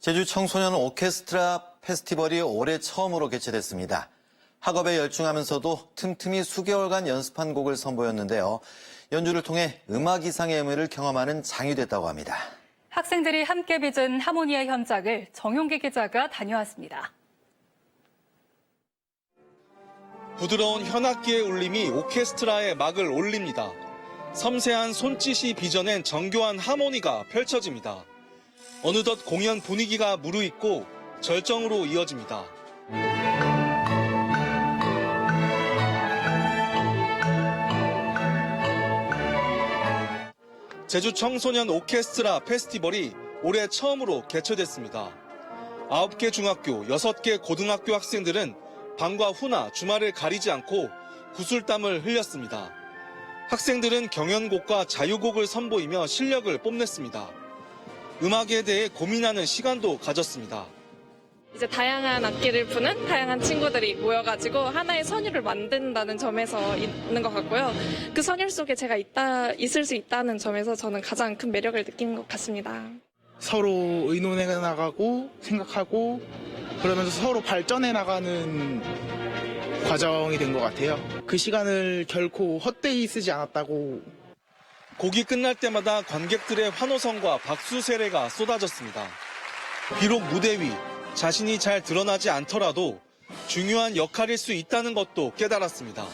제주 청소년 오케스트라 페스티벌이 올해 처음으로 개최됐습니다. 학업에 열중하면서도 틈틈이 수개월간 연습한 곡을 선보였는데요. 연주를 통해 음악 이상의 의미를 경험하는 장이 됐다고 합니다. 학생들이 함께 빚은 하모니아 현장을 정용기 기자가 다녀왔습니다. 부드러운 현악기의 울림이 오케스트라에 막을 올립니다. 섬세한 손짓이 빚어낸 정교한 하모니가 펼쳐집니다. 어느덧 공연 분위기가 무르익고 절정으로 이어집니다. 제주 청소년 오케스트라 페스티벌이 올해 처음으로 개최됐습니다. 9개 중학교, 6개 고등학교 학생들은 방과 후나 주말을 가리지 않고 구슬땀을 흘렸습니다. 학생들은 경연곡과 자유곡을 선보이며 실력을 뽐냈습니다. 음악에 대해 고민하는 시간도 가졌습니다. 이제 다양한 악기를 푸는 다양한 친구들이 모여가지고 하나의 선율을 만든다는 점에서 있는 것 같고요. 그 선율 속에 제가 있다, 있을 수 있다는 점에서 저는 가장 큰 매력을 느낀 것 같습니다. 서로 의논해 나가고 생각하고 그러면서 서로 발전해 나가는 과정이 된 것 같아요. 그 시간을 결코 헛되이 쓰지 않았다고 곡이 끝날 때마다 관객들의 환호성과 박수 세례가 쏟아졌습니다. 비록 무대 위 자신이 잘 드러나지 않더라도 중요한 역할일 수 있다는 것도 깨달았습니다.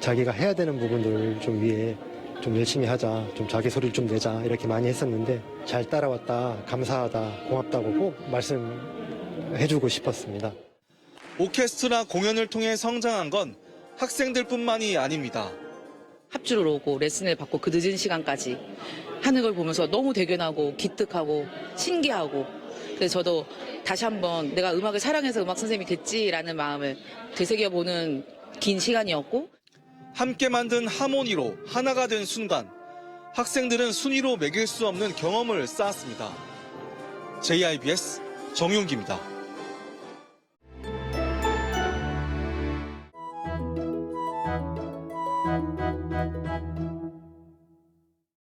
자기가 해야 되는 부분들을 좀 위해 좀 열심히 하자, 좀 자기 소리를 좀 내자 이렇게 많이 했었는데 잘 따라왔다, 감사하다, 고맙다고 꼭 말씀해주고 싶었습니다. 오케스트라 공연을 통해 성장한 건 학생들뿐만이 아닙니다. 합주를 오고 레슨을 받고 그 늦은 시간까지 하는 걸 보면서 너무 대견하고 기특하고 신기하고 그래서 저도 다시 한번 내가 음악을 사랑해서 음악 선생님이 됐지라는 마음을 되새겨보는 긴 시간이었고 함께 만든 하모니로 하나가 된 순간 학생들은 순위로 매길 수 없는 경험을 쌓았습니다. JIBS 정용기입니다.